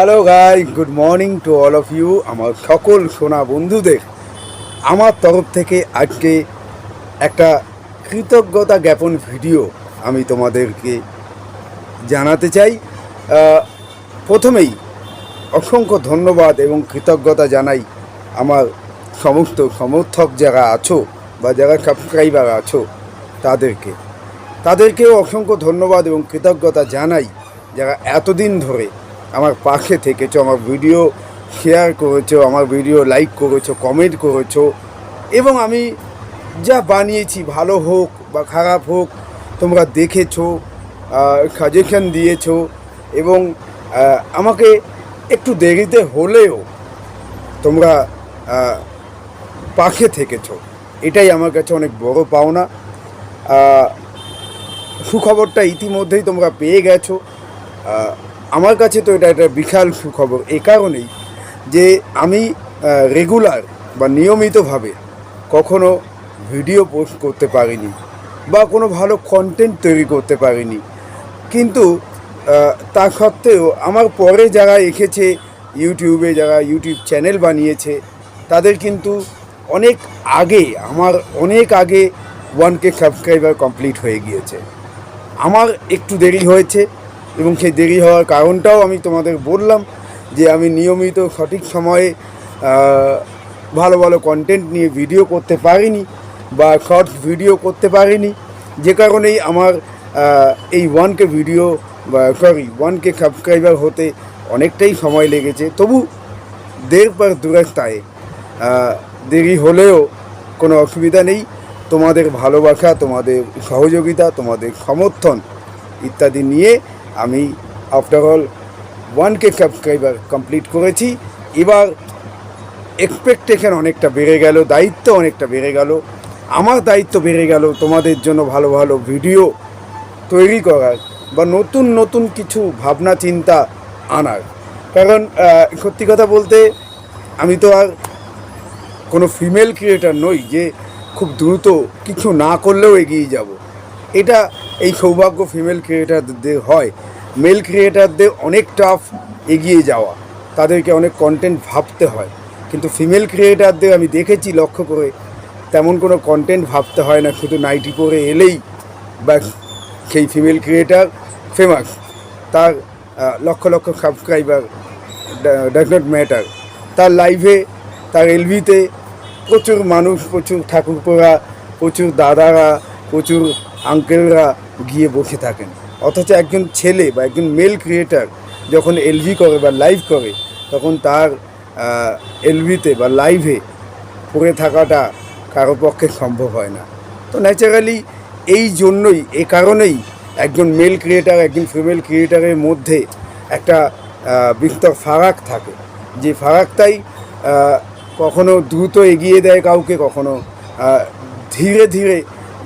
Hello guy good morning to all of you আমার সকল সোনা বন্ধুদের। আমার তরফ থেকে আজকে একটা কৃতজ্ঞতা জ্ঞাপন ভিডিও আমি তোমাদেরকে জানাতে চাই। প্রথমেই অসংখ্য ধন্যবাদ এবং কৃতজ্ঞতা জানাই আমার সমস্ত সমর্থক যারা আছো বা যারা সাবস্ক্রাইবার আছো, তাদেরকে। তাদেরকেও অসংখ্য ধন্যবাদ এবং কৃতজ্ঞতা জানাই যারা এতদিন ধরে আমার পাশে থেকেছো, আমার ভিডিও শেয়ার করেছ, আমার ভিডিও লাইক করেছ কমেন্ট করেছ। এবং আমি যা বানিয়েছি, ভালো হোক বা খারাপ হোক, তোমরা দেখেছ সাজেশন দিয়েছ। এবং আমাকে একটু দেরিতে হলেও তোমরা পাখে থেকেছো। এটাই আমার কাছে অনেক বড় পাওনা। সুখবরটা ইতিমধ্যেই তোমরা পেয়ে গেছো। আমার কাছে তো এটা একটা বিশাল সুখবর, এ কারণেই যে আমি রেগুলার বা নিয়মিতভাবে কখনো ভিডিও পোস্ট করতে পারিনি বা কোনো ভালো কন্টেন্ট তৈরি করতে পারিনি। কিন্তু তা সত্ত্বেও আমার পরে যারা এসেছে ইউটিউবে যারা ইউটিউব চ্যানেল বানিয়েছে, তাদের কিন্তু অনেক আগে, আমার অনেক আগে ওয়ান কে সাবস্ক্রাইবার কমপ্লিট হয়ে গিয়েছে। আমার একটু দেরি হয়েছে এবং সেই দেরি হওয়ার কারণটাও আমি তোমাদের বললাম যে আমি নিয়মিত সঠিক সময়ে ভালো ভালো কন্টেন্ট নিয়ে ভিডিও করতে পারিনি বা শর্টস ভিডিও করতে পারিনি। যে কারণেই আমার এই ওয়ান কে ভিডিও বা সরি ওয়ান কে সাবস্ক্রাইবার হতে অনেকটাই সময় লেগেছে। তবু দের পর দূরস্থায় দেরি হলেও কোনো অসুবিধা নেই। তোমাদের ভালোবাসা, তোমাদের সহযোগিতা, তোমাদের সমর্থন ইত্যাদি নিয়ে আমি after all one K subscriber complete করেছি। এবার এক্সপেকটেশন অনেকটা বেড়ে গেল, দায়িত্ব অনেকটা বেড়ে গেল। আমার দায়িত্ব বেড়ে গেল তোমাদের জন্য ভালো ভালো ভিডিও তৈরি করার বা নতুন নতুন কিছু ভাবনা চিন্তা আনার। কারণ সত্যি কথা বলতে আমি তো আর কোনো ফিমেল ক্রিয়েটার নই যে খুব দ্রুত কিছু না করলেও এগিয়ে যাব। এটা এই সৌভাগ্য ফিমেল ক্রিয়েটারদের হয়। মেল ক্রিয়েটারদের অনেক টাফ এগিয়ে যাওয়া। তাদেরকে অনেক কন্টেন্ট ভাবতে হয়। কিন্তু ফিমেল ক্রিয়েটারদের আমি দেখেছি লক্ষ্য করে, তেমন কোনো কন্টেন্ট ভাবতে হয় না। শুধু নাইটি পরে এলেই ব্যাস, সেই ফিমেল ক্রিয়েটার ফেমাস তার lakh lakh subscriber does not matter তার লাইভে তার এলভিতে প্রচুর মানুষ, প্রচুর ঠাকুরপোরা প্রচুর দাদারা, প্রচুর আঙ্কেলরা গিয়ে বসে থাকেন। অথচ একজন ছেলে বা একজন মেল ক্রিয়েটার যখন এলভি করে বা লাইভ করে, তখন তার এলভিতে বা লাইভে পড়ে থাকাটা কারও পক্ষে সম্ভব হয় না। তো ন্যাচারালি এই জন্যই, এ কারণেই একজন মেল ক্রিয়েটার একজন ফিমেল ক্রিয়েটারের মধ্যে একটা বিস্তর ফারাক থাকে। যে ফারাকটাই কখনো দ্রুত এগিয়ে দেয় কাউকে, কখনো ধীরে ধীরে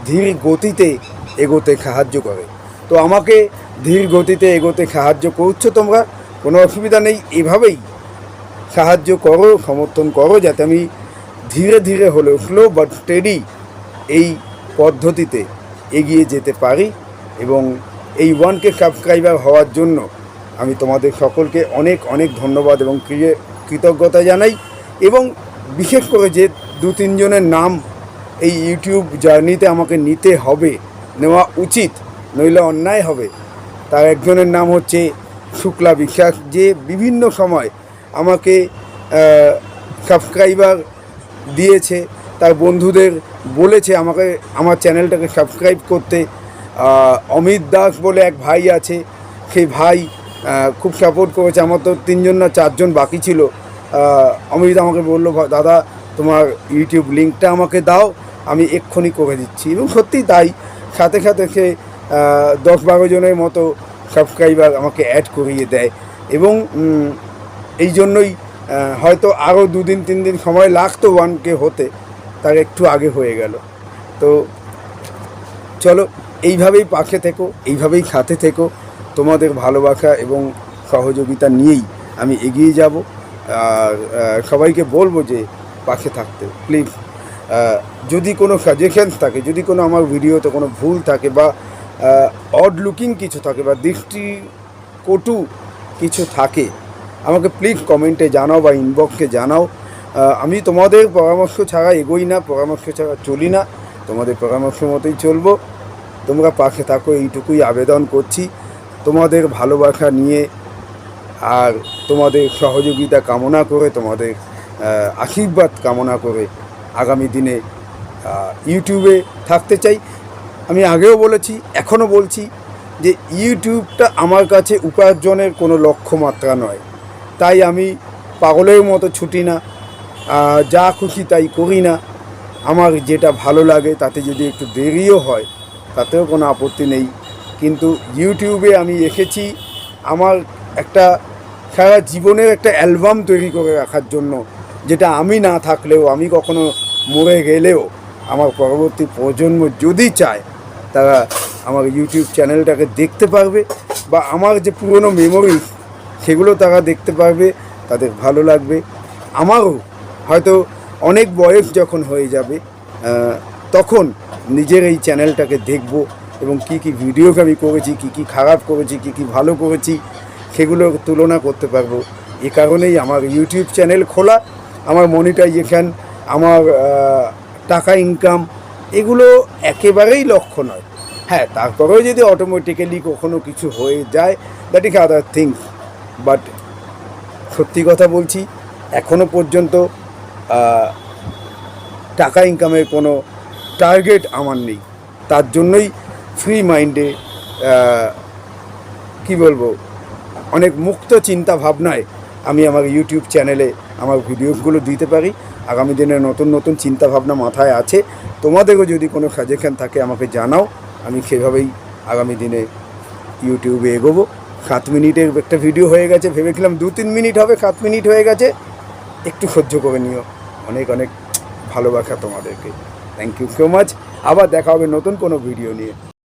ধীর গতিতে এগোতে সাহায্য করে। তো আমাকে ধীর গতিতে এগোতে সাহায্য করছ তোমরা? কোনো অসুবিধা নেই, এভাবেই সাহায্য করো, সমর্থন করো যাতে আমি ধীরে ধীরে হলেও স্লো বাট স্টেডি এই পদ্ধতিতে এগিয়ে যেতে পারি এবং এই ওয়ানকে সাবস্ক্রাইবার হওয়ার জন্য আমি তোমাদের সকলকে অনেক অনেক ধন্যবাদ এবং কৃতজ্ঞতা জানাই এবং বিশেষ করে যে দু তিনজনের নাম এই ইউটিউব জার্নিতে আমাকে নিতে হবে, নেওয়া উচিত, নইলে অন্যায় হবে। তার একজনের নাম হচ্ছে শুক্লা বিশ্বাস, যে বিভিন্ন সময় আমাকে সাবস্ক্রাইবার দিয়েছে, তার বন্ধুদের বলেছে আমাকে, আমার চ্যানেলটাকে সাবস্ক্রাইব করতে। অমিত দাস বলে এক ভাই আছে, সেই ভাই খুব সাপোর্ট করেছে, আমার তো তিনজন না চারজন বাকি ছিল। অমিত আমাকে বলল, "ভা- দাদা, তোমার ইউটিউব লিঙ্কটা আমাকে দাও। আমি এক্ষুনি করে দিচ্ছি। এবং সত্যি তাই। সাথে সাথে সে দশ বারো জনের মতো সাবস্ক্রাইবার আমাকে অ্যাড করিয়ে দেয়। এবং এই জন্যই হয়তো আরও দুদিন তিন দিন সময় লাগতো ওয়ানকে হতে। তার একটু আগে হয়ে গেল। তো, চলো, এইভাবেই পাশে থেকো, এইভাবেই সাথে থেকো। তোমাদের ভালোবাসা এবং সহযোগিতা নিয়েই আমি এগিয়ে যাব। আর সবাইকে বলব যে পাশে থাকতে। প্লিজ যদি কোনো সাজেশনস থাকে, যদি কোনো আমার ভিডিওতে কোনো ভুল থাকে বা অড লুকিং কিছু থাকে বা দৃষ্টি কটু কিছু থাকে, আমাকে প্লিজ কমেন্টে জানাও বা ইনবক্সে জানাও। আমি তোমাদের পরামর্শ ছাড়া এগোই না, পরামর্শ ছাড়া চলি না, তোমাদের পরামর্শ মতোই চলবো। তোমরা পাশে থাকো, এইটুকুই আবেদন করছি। তোমাদের ভালোবাসা নিয়ে আর তোমাদের সহযোগিতা কামনা করে, তোমাদের আশীর্বাদ কামনা করে আগামী দিনে ইউটিউবে থাকতে চাই। আমি আগেও বলেছি, এখনও বলছি যে ইউটিউবটা আমার কাছে উপার্জনের কোনো লক্ষ্যমাত্রা নয়। তাই আমি পাগলের মতো ছুটি না যা খুশি তাই করি না। আমার যেটা ভালো লাগে তাতে যদি একটু দেরিও হয়, তাতেও কোনো আপত্তি নেই। কিন্তু ইউটিউবে আমি এসেছি আমার একটা সারা জীবনের একটা অ্যালবাম তৈরি করে রাখার জন্য যেটা আমি না থাকলেও, আমি কখনো মরে গেলেও আমার পরবর্তী প্রজন্ম যদি চায়, তারা আমার ইউটিউব চ্যানেলটাকে দেখতে পারবে বা আমার যে পুরনো মেমোরি সেগুলো তারা দেখতে পারবে, তাদের ভালো লাগবে। আমারও হয়তো অনেক বয়স যখন হয়ে যাবে তখন নিজের এই চ্যানেলটাকে দেখব এবং কি কি ভিডিওকে আমি করেছি, কি কি খারাপ করেছি, কি কি ভালো করেছি, সেগুলো তুলনা করতে পারব। এ কারণেই আমার ইউটিউব চ্যানেল খোলা। আমার মনিটাইজেশান আমার টাকা ইনকাম এগুলো একেবারেই লক্ষ্য নয়। হ্যাঁ তারপরেও যদি অটোমেটিক্যালি কখনো কিছু হয়ে যায় that is other things but সত্যি কথা বলছি, এখনও পর্যন্ত টাকা ইনকামের কোনো টার্গেট আমার নেই। তার জন্যই ফ্রি মাইন্ডে কি বলব, অনেক মুক্ত চিন্তা ভাবনায় আমি আমার ইউটিউব চ্যানেলে আমার ভিডিওগুলো দিতে পারি। আগামী দিনে নতুন নতুন চিন্তা ভাবনা মাথায় আছে। তোমাদেরও যদি কোনো সাজেশান থাকে, আমাকে জানাও। আমি সেভাবেই আগামী দিনে ইউটিউবে এগোবো। সাত মিনিটের একটা ভিডিও হয়ে গেছে। ভেবেছিলাম দু তিন মিনিট হবে, সাত মিনিট হয়ে গেছে। একটু সহ্য করে নিও। অনেক অনেক ভালোবাসা তোমাদেরকে। থ্যাংক ইউ সো মাচ আবার দেখা হবে নতুন কোনো ভিডিও নিয়ে।